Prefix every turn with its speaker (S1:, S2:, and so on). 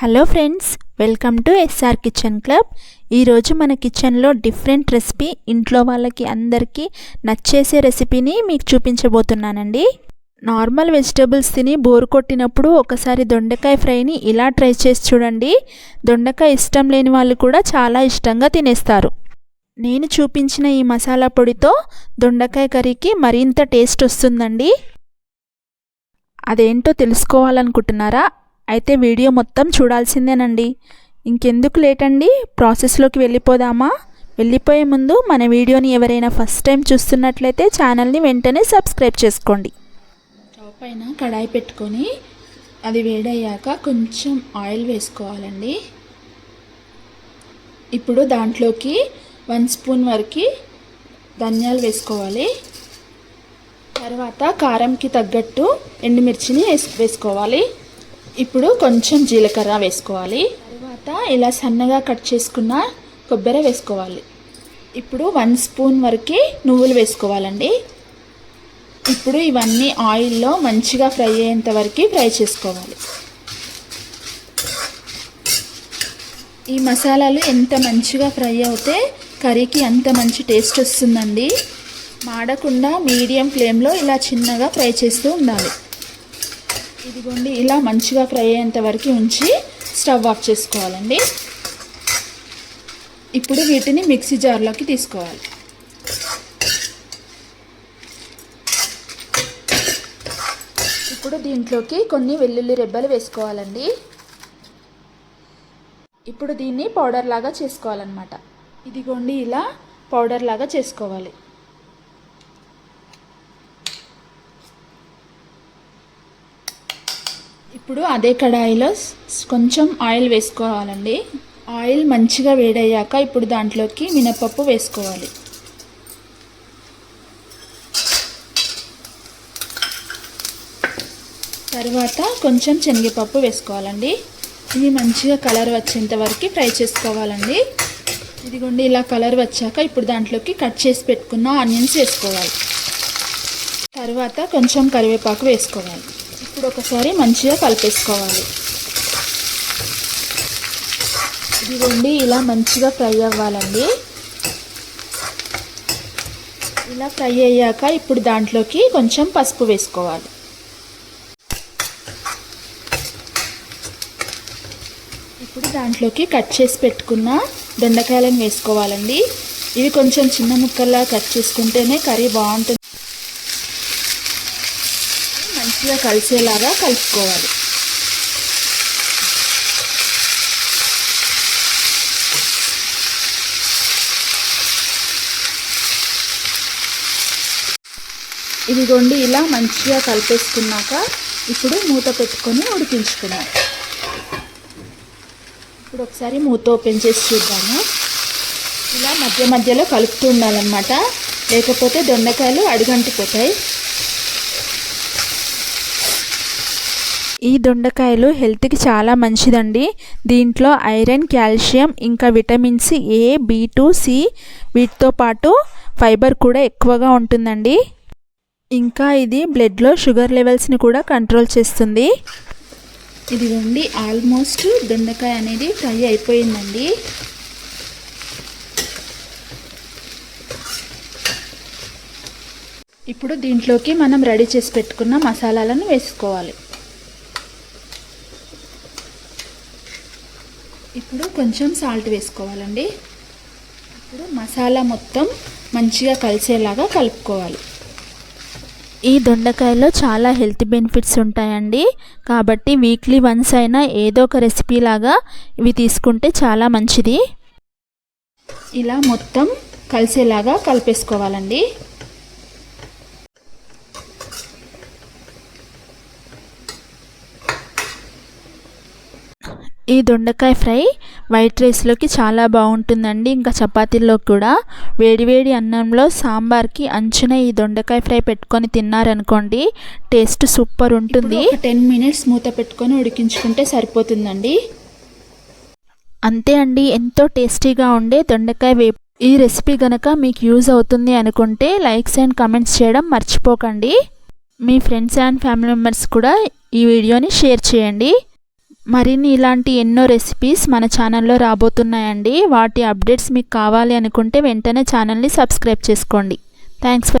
S1: Hello friends welcome to SR kitchen club ఈరోజు మన కిచెన్లో డిఫరెంట్ రెసిపీ ఇంట్లో వాళ్ళకి అందరికీ నచ్చేసే రెసిపీని మీకు చూపించబోతున్నానండి. నార్మల్ వెజిటేబుల్స్ తిని బోరు కొట్టినప్పుడు ఒకసారి దొండకాయ ఫ్రైని ఇలా ట్రై చేసి చూడండి. దొండకాయ ఇష్టం లేని వాళ్ళు కూడా చాలా ఇష్టంగా తినేస్తారు. నేను చూపించిన ఈ మసాలా పొడితో దొండకాయ కర్రీకి మరింత టేస్ట్ వస్తుందండి. అదేంటో తెలుసుకోవాలనుకుంటున్నారా? అయితే వీడియో మొత్తం చూడాల్సిందేనండి. ఇంకెందుకు లేట్ అండి ప్రాసెస్లోకి వెళ్ళిపోదామా? వెళ్ళిపోయే ముందు మన వీడియోని ఎవరైనా ఫస్ట్ టైం చూస్తున్నట్లయితే ఛానల్ని వెంటనే సబ్స్క్రైబ్ చేసుకోండి. స్టవ్ పైన కడాయి పెట్టుకొని అది వేడయ్యాక కొంచెం ఆయిల్ వేసుకోవాలండి. ఇప్పుడు దాంట్లోకి వన్ స్పూన్ వరకు ధనియాలు వేసుకోవాలి. తర్వాత కారంకి తగ్గట్టు ఎండుమిర్చిని వేసు వేసుకోవాలి. ఇప్పుడు కొంచెం జీలకర్ర వేసుకోవాలి. తర్వాత ఇలా సన్నగా కట్ చేసుకున్న కొబ్బరి వేసుకోవాలి. ఇప్పుడు వన్ స్పూన్ వరకు నువ్వులు వేసుకోవాలండి. ఇప్పుడు ఇవన్నీ ఆయిల్లో మంచిగా ఫ్రై అయ్యేంత వరకు ఫ్రై చేసుకోవాలి. ఈ మసాలాలు ఎంత మంచిగా ఫ్రై అవుతే కర్రీకి అంత మంచి టేస్ట్ వస్తుందండి. మాడకుండా మీడియం ఫ్లేమ్లో ఇలా చిన్నగా ఫ్రై చేస్తూ ఉండాలి. ఇదిగోండి ఇలా మంచిగా ఫ్రై అయ్యేంత వరకు ఉంచి స్టవ్ ఆఫ్ చేసుకోవాలండి. ఇప్పుడు వీటిని మిక్సీ జార్లోకి తీసుకోవాలి. ఇప్పుడు దీంట్లోకి కొన్ని వెల్లుల్లి రెబ్బలు వేసుకోవాలండి. ఇప్పుడు దీన్ని పౌడర్ లాగా చేసుకోవాలన్నమాట. ఇదిగోండి ఇలా పౌడర్ లాగా చేసుకోవాలి. ఇప్పుడు అదే కడాయిలో కొంచెం ఆయిల్ వేసుకోవాలండి. ఆయిల్ మంచిగా వేడయ్యాక ఇప్పుడు దాంట్లోకి మినపప్పు వేసుకోవాలి. తర్వాత కొంచెం శనగపప్పు వేసుకోవాలండి. ఇది మంచిగా కలర్ వచ్చేంత వరకు ఫ్రై చేసుకోవాలండి. ఇదిగోండి ఇలా కలర్ వచ్చాక ఇప్పుడు దాంట్లోకి కట్ చేసి పెట్టుకున్న ఆనియన్స్ వేసుకోవాలి. తర్వాత కొంచెం కరివేపాకు వేసుకోవాలి. ఇప్పుడు ఒకసారి మంచిగా కలిపేసుకోవాలి. ఇదిగోండి ఇలా మంచిగా ఫ్రై అవ్వాలండి. ఇలా ఫ్రై అయ్యాక ఇప్పుడు దాంట్లోకి కొంచెం పసుపు వేసుకోవాలి. ఇప్పుడు దాంట్లోకి కట్ చేసి పెట్టుకున్న దొండకాయలను వేసుకోవాలండి. ఇవి కొంచెం చిన్న ముక్కల్లా కట్ చేసుకుంటేనే కర్రీ బాగుంటుంది. మంచిగా కలిసేలాగా కలుపుకోవాలి. ఇదిగోండి ఇలా మంచిగా కలిపేసుకున్నాక ఇప్పుడు మూత పెట్టుకొని ఉడికించుకున్నాం ఇప్పుడు ఒకసారి మూత ఓపెన్ చేసి చూద్దాము. ఇలా మధ్య మధ్యలో కలుపుతూ ఉండాలన్నమాట. లేకపోతే దొండకాయలు అడుగంటిపోతాయి. ఈ దొండకాయలు హెల్త్కి చాలా మంచిదండి. దీంట్లో ఐరన్ కాల్షియం ఇంకా vitamins A B two C వీటితో పాటు ఫైబర్ కూడా ఎక్కువగా ఉంటుందండి. ఇంకా ఇది బ్లడ్లో షుగర్ లెవెల్స్ని కూడా కంట్రోల్ చేస్తుంది. ఇదిగోండి ఆల్మోస్ట్ దొండకాయ అనేది ఫ్రై అయిపోయిందండి. ఇప్పుడు దీంట్లోకి మనం రెడీ చేసి పెట్టుకున్న మసాలాలను వేసుకోవాలి. ఇప్పుడు కొంచెం సాల్ట్ వేసుకోవాలండి. ఇప్పుడు మసాలా మొత్తం మంచిగా కలిసేలాగా కలుపుకోవాలి. ఈ దొండకాయలో చాలా హెల్త్ బెనిఫిట్స్ ఉంటాయండి. కాబట్టి వీక్లీ వన్స్ అయినా ఏదో ఒక రెసిపీ లాగా ఇవి తీసుకుంటే చాలా మంచిది. ఇలా మొత్తం కలిసేలాగా కలిపేసుకోవాలండి. ఈ దొండకాయ ఫ్రై వైట్ రైస్లోకి చాలా బాగుంటుందండి. ఇంకా చపాతీల్లో కూడా వేడివేడి అన్నంలో సాంబార్కి అంచున ఈ దొండకాయ ఫ్రై పెట్టుకొని తిన్నారనుకోండి టేస్ట్ సూపర్ ఉంటుంది. టెన్ మినిట్స్ మూత పెట్టుకొని ఉడికించుకుంటే సరిపోతుందండి. అంతే అండి ఎంతో టేస్టీగా ఉండే దొండకాయ వేపు ఈ రెసిపీ గనక మీకు యూజ్ అవుతుంది అనుకుంటే లైక్స్ అండ్ కమెంట్స్ చేయడం మర్చిపోకండి. మీ ఫ్రెండ్స్ అండ్ ఫ్యామిలీ మెంబర్స్ కూడా ఈ వీడియోని షేర్ చేయండి.
S2: మరిన్ని ఇలాంటి ఎన్నో రెసిపీస్ మన ఛానల్లో రాబోతున్నాయండి. వాటి అప్డేట్స్ మీకు కావాలి అనుకుంటే వెంటనే ఛానల్ని సబ్స్క్రైబ్ చేసుకోండి. థ్యాంక్స్